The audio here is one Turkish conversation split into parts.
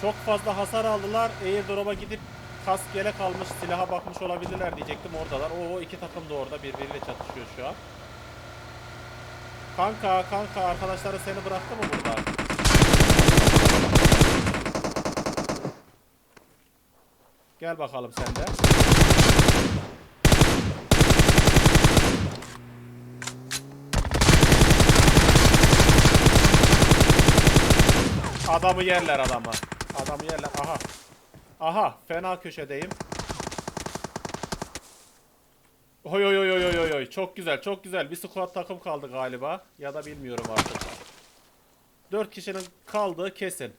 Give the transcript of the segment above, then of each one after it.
Çok fazla hasar aldılar. Airdrop'a gidip kask yelek almış, silaha bakmış olabilirler diyecektim. Oradalar. Oo iki takım da orada birbiriyle çatışıyor şu an. Kanka, kanka arkadaşları seni bıraktı mı burada? Gel bakalım sen de. Adamı yerler adamı. Adamı yerler. Aha. Aha. Fena köşedeyim. Oy oy oy oy oy oy. Çok güzel çok güzel. Bir squad takım kaldı galiba. Ya da bilmiyorum artık. 4 kişinin kaldığı kesin.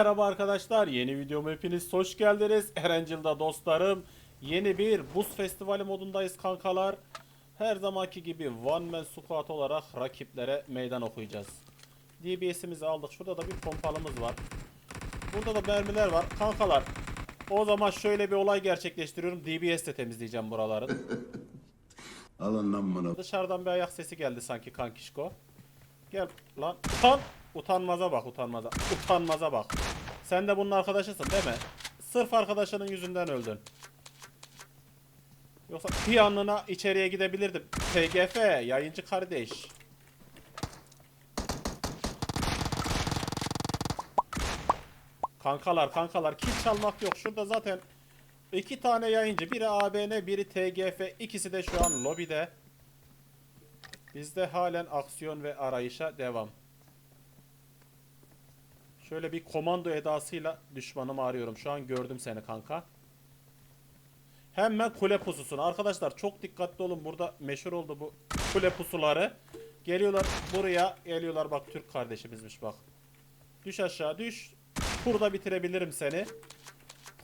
Merhaba arkadaşlar, yeni videoma hepiniz hoş geldiniz. Erencil'de dostlarım, yeni bir buz festivali modundayız kankalar. Her zamanki gibi one man squad olarak rakiplere meydan okuyacağız. DBS'imizi aldık, şurada da bir pompalımız var. Burada da mermiler var. Kankalar, o zaman şöyle bir olay gerçekleştiriyorum. DBS de temizleyeceğim buraları. Alın lan bunu. Dışarıdan bir ayak sesi geldi sanki kankişko. Gel lan. Utan. Utanmaza bak utanmaza. Utanmaza bak. Sen de bunun arkadaşısın değil mi? Sırf arkadaşının yüzünden öldün. Yoksa bir içeriye gidebilirdim. TGF yayıncı kardeş. Kankalar kankalar kill çalmak yok. Şurada zaten iki tane yayıncı. Biri ABN biri TGF. İkisi de şu an lobide. Bizde halen aksiyon ve arayışa devam. Şöyle bir komando edasıyla düşmanımı arıyorum. Şu an gördüm seni kanka. Hemen kule pususuna. Arkadaşlar çok dikkatli olun. Burada meşhur oldu bu kule pusuları. Geliyorlar buraya. Geliyorlar bak Türk kardeşimizmiş bak. Düş aşağı düş. Burada bitirebilirim seni.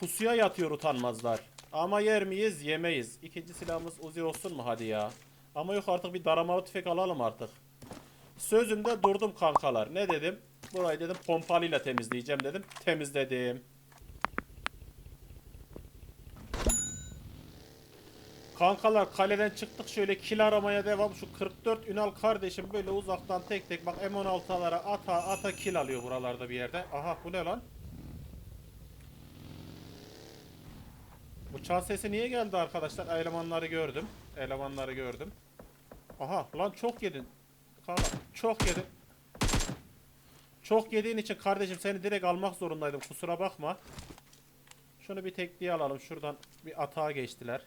Pusuya yatıyor utanmazlar. Ama yer miyiz? Yemeyiz. İkinci silahımız Uzi olsun mu? Hadi ya. Ama yok artık bir daramalı tüfek alalım artık. Sözümde durdum kankalar. Ne dedim? Burayı dedim pompalıyla temizleyeceğim dedim. Temizledim. Kankalar kaleden çıktık şöyle kill aramaya devam. Şu 44 Ünal kardeşim böyle uzaktan tek tek bak M16'lara ata ata kill alıyor buralarda bir yerde. Aha bu ne lan? Uçağın sesi niye geldi arkadaşlar? Elemanları gördüm. Elemanları gördüm. Aha lan çok yedin. Kanka çok yedin. Çok yediğin için kardeşim seni direkt almak zorundaydım. Kusura bakma. Şunu bir tekliğe alalım. Şuradan bir atağa geçtiler.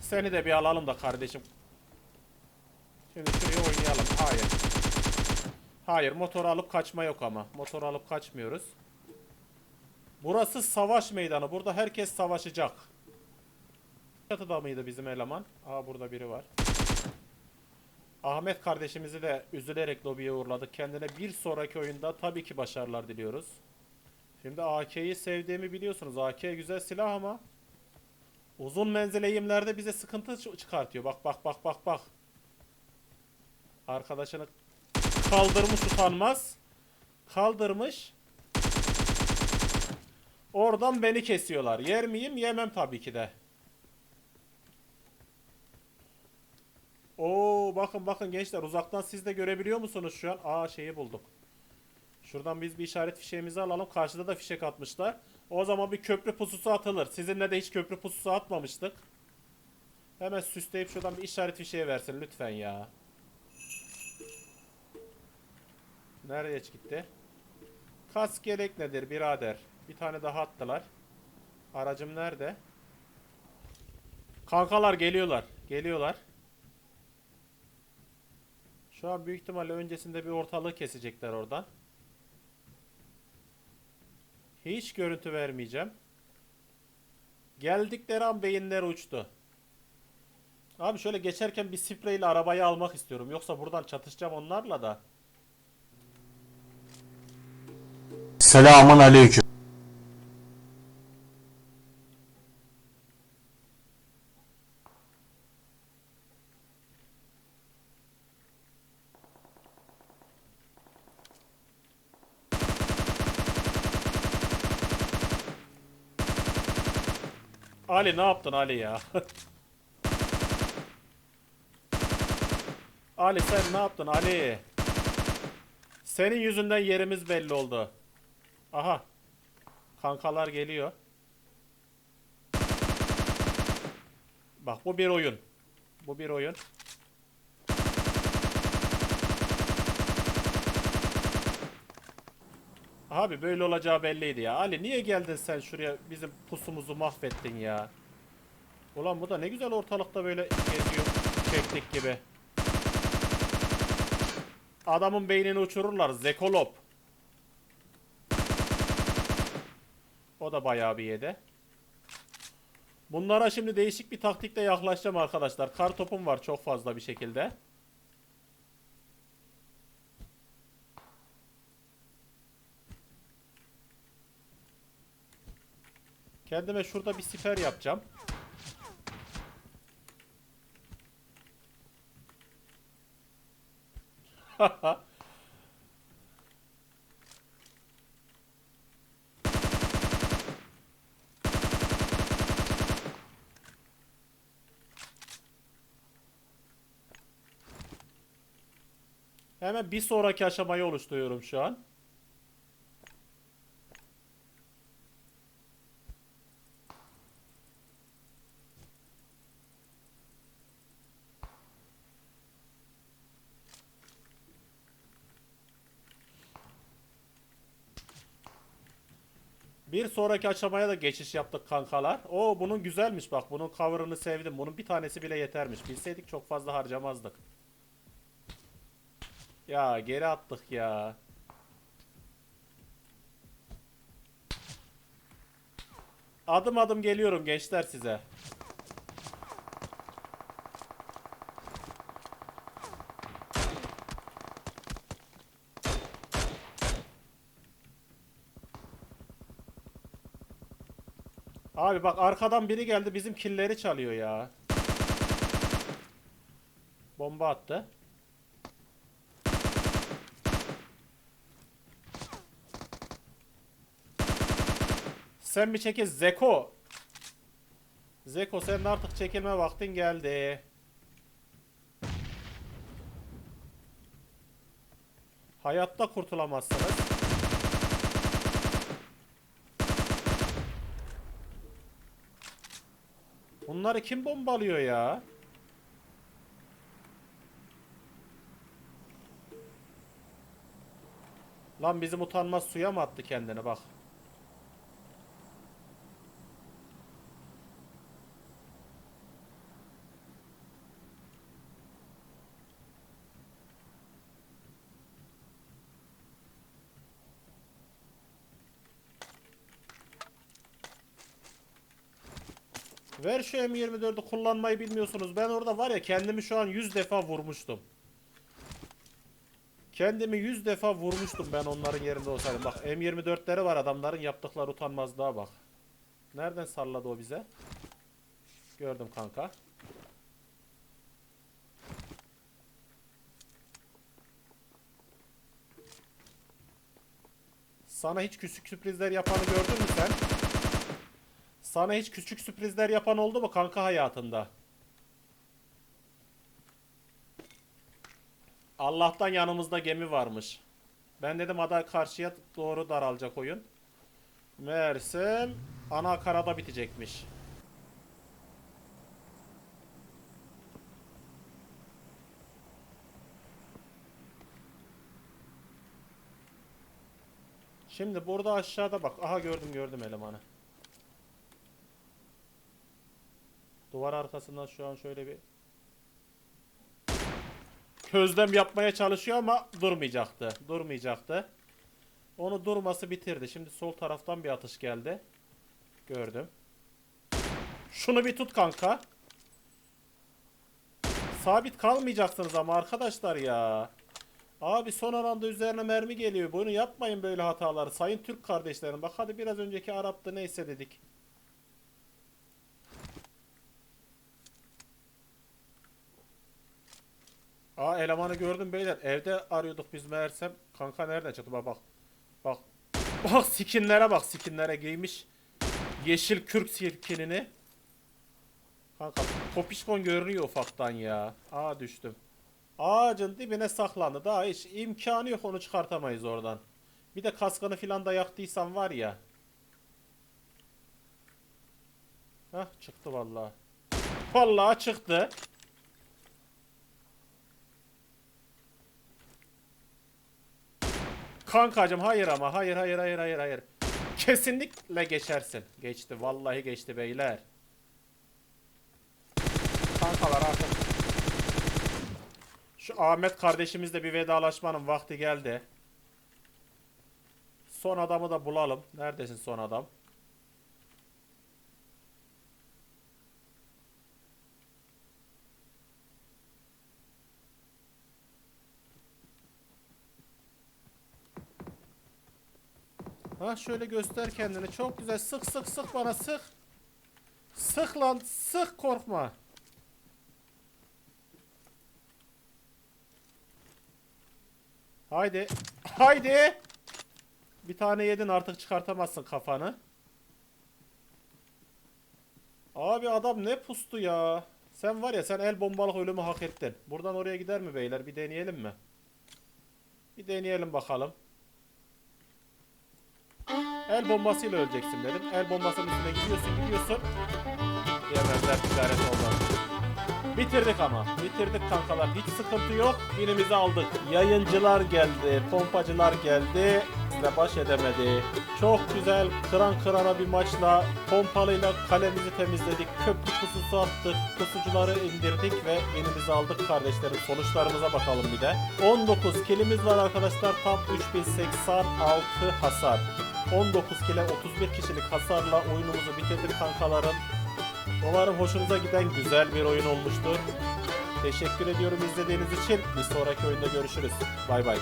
Seni de bir alalım da kardeşim. Şimdi şuraya oynayalım. Hayır. Hayır motoru alıp kaçma yok ama. Motoru alıp kaçmıyoruz. Burası savaş meydanı. Burada herkes savaşacak. Çatıda mıydı bizim eleman? Aa burada biri var. Ahmet kardeşimizi de üzülerek lobiye uğurladık. Kendine bir sonraki oyunda tabii ki başarılar diliyoruz. Şimdi AK'yi sevdiğimi biliyorsunuz. AK güzel silah ama uzun menzil eğimlerde bize sıkıntı çı- çıkartıyor. Bak bak bak bak bak. Arkadaşını kaldırmış utanmaz. Kaldırmış. Oradan beni kesiyorlar. Yer miyim? Yemem tabii ki de. Oo bakın bakın gençler uzaktan siz de görebiliyor musunuz şu an? Aa şeyi bulduk. Şuradan biz bir işaret fişeğimizi alalım. Karşıda da fişek atmışlar. O zaman bir köprü pususu atılır. Sizinle de hiç köprü pususu atmamıştık. Hemen süsleyip şuradan bir işaret fişeği versin lütfen ya. Nereye gitti? Kask gerek nedir birader? Bir tane daha attılar. Aracım nerede? Kankalar geliyorlar. Geliyorlar. Şu an büyük ihtimalle öncesinde bir ortalığı kesecekler oradan. Hiç görüntü vermeyeceğim. Geldikleri an beyinler uçtu. Abi şöyle geçerken bir spreyle arabayı almak istiyorum. Yoksa buradan çatışacağım onlarla da. Selamun aleyküm. Ali ne yaptın Ali ya? Ali sen ne yaptın Ali? Senin yüzünden yerimiz belli oldu. Aha. Kankalar geliyor. Bak bu bir oyun. Bu bir oyun. Abi böyle olacağı belliydi ya. Ali niye geldin sen şuraya bizim pusumuzu mahvettin ya. Ulan bu da ne güzel ortalıkta böyle geziyor. Çektik gibi. Adamın beynini uçururlar. Zekolop. O da bayağı bir yedi. Bunlara şimdi değişik bir taktikle yaklaşacağım arkadaşlar. Kar topum var çok fazla bir şekilde. Kendime şurada bir siper yapacağım. Hemen bir sonraki aşamayı oluşturuyorum şu an. Bir sonraki aşamaya da geçiş yaptık kankalar. Oo bunun güzelmiş bak. Bunun cover'ını sevdim. Bunun bir tanesi bile yetermiş. Bilseydik çok fazla harcamazdık. Ya geri attık ya. Adım adım geliyorum gençler size. Abi bak arkadan biri geldi bizim killeri çalıyor ya. Bomba attı. Sen bir çekil Zeko. Zeko senin artık çekilme vaktin geldi. Hayatta kurtulamazsınız. Bunları kim bombalıyor ya? Lan bizim utanmaz suya mı attı kendini bak. Ver şu M24'ü kullanmayı bilmiyorsunuz. Ben orada var ya kendimi şu an 100 defa vurmuştum. Kendimi 100 defa vurmuştum ben onların yerinde olsaydım. Bak M24'leri var adamların yaptıkları utanmazlığa bak. Nereden salladı o bize? Gördüm kanka. Sana hiç küçük sürprizler yapanı gördün mü sen? Sana hiç küçük sürprizler yapan oldu mu kanka hayatında? Allah'tan yanımızda gemi varmış. Ben dedim ada karşıya doğru daralacak oyun. Meğersem ana karada bitecekmiş. Şimdi burada aşağıda bak. Aha gördüm gördüm elemanı. Duvar arkasından şu an şöyle bir közlem yapmaya çalışıyor ama durmayacaktı. Durmayacaktı. Onu durması bitirdi. Şimdi sol taraftan bir atış geldi. Gördüm. Şunu bir tut kanka. Sabit kalmayacaksınız ama arkadaşlar ya. Abi son anda üzerine mermi geliyor. Bunu yapmayın böyle hataları. Sayın Türk kardeşlerim. Bak hadi biraz önceki Arap'tı neyse dedik. Aa elemanı gördüm beyler. Evde arıyorduk biz meğersem. Kanka nereden çıktı? Bak bak. Bak. Bak skinlere bak skinlere giymiş. Yeşil kürk skinini. Kanka popişkon görünüyor ufaktan ya. Aa düştüm. Ağacın dibine saklandı. Daha hiç imkanı yok onu çıkartamayız oradan. Bir de kaskını filan da yaktıysan var ya. Hah çıktı vallahi. Vallahi çıktı. Kankacım hayır ama hayır hayır hayır hayır hayır. Kesinlikle geçersin. Geçti vallahi geçti beyler. Kankalar artık. Şu Ahmet kardeşimizle bir vedalaşmanın vakti geldi. Son adamı da bulalım. Neredesin son adam? Ha şöyle göster kendini. Çok güzel. Sık sık sık bana sık. Sık lan sık korkma. Haydi. Haydi. Bir tane yedin artık çıkartamazsın kafanı. Abi adam ne pustu ya. Sen var ya sen el bombalık ölümü hak ettin. Buradan oraya gider mi beyler? Bir deneyelim mi? Bir deneyelim bakalım. El bombasıyla öleceksin dedim. El bombasının üstüne gidiyorsun gidiyorsun. Diyemezler ticaret olmaz. Bitirdik ama. Bitirdik kankalar. Hiç sıkıntı yok. Birimizi aldık. Yayıncılar geldi. Pompacılar geldi. Bizle baş edemedi. Çok güzel kıran kırana bir maçla pompalıyla kalemizi temizledik. Köprü pususu attık. Pusucuları indirdik ve birimizi aldık kardeşlerim. Sonuçlarımıza bakalım bir de. 19 kilimiz var arkadaşlar. Tam 3086 hasar. 19 kile 31 kişilik hasarla oyunumuzu bitirdik kankalarım. Umarım hoşunuza giden güzel bir oyun olmuştur. Teşekkür ediyorum izlediğiniz için. Bir sonraki oyunda görüşürüz. Bay bay.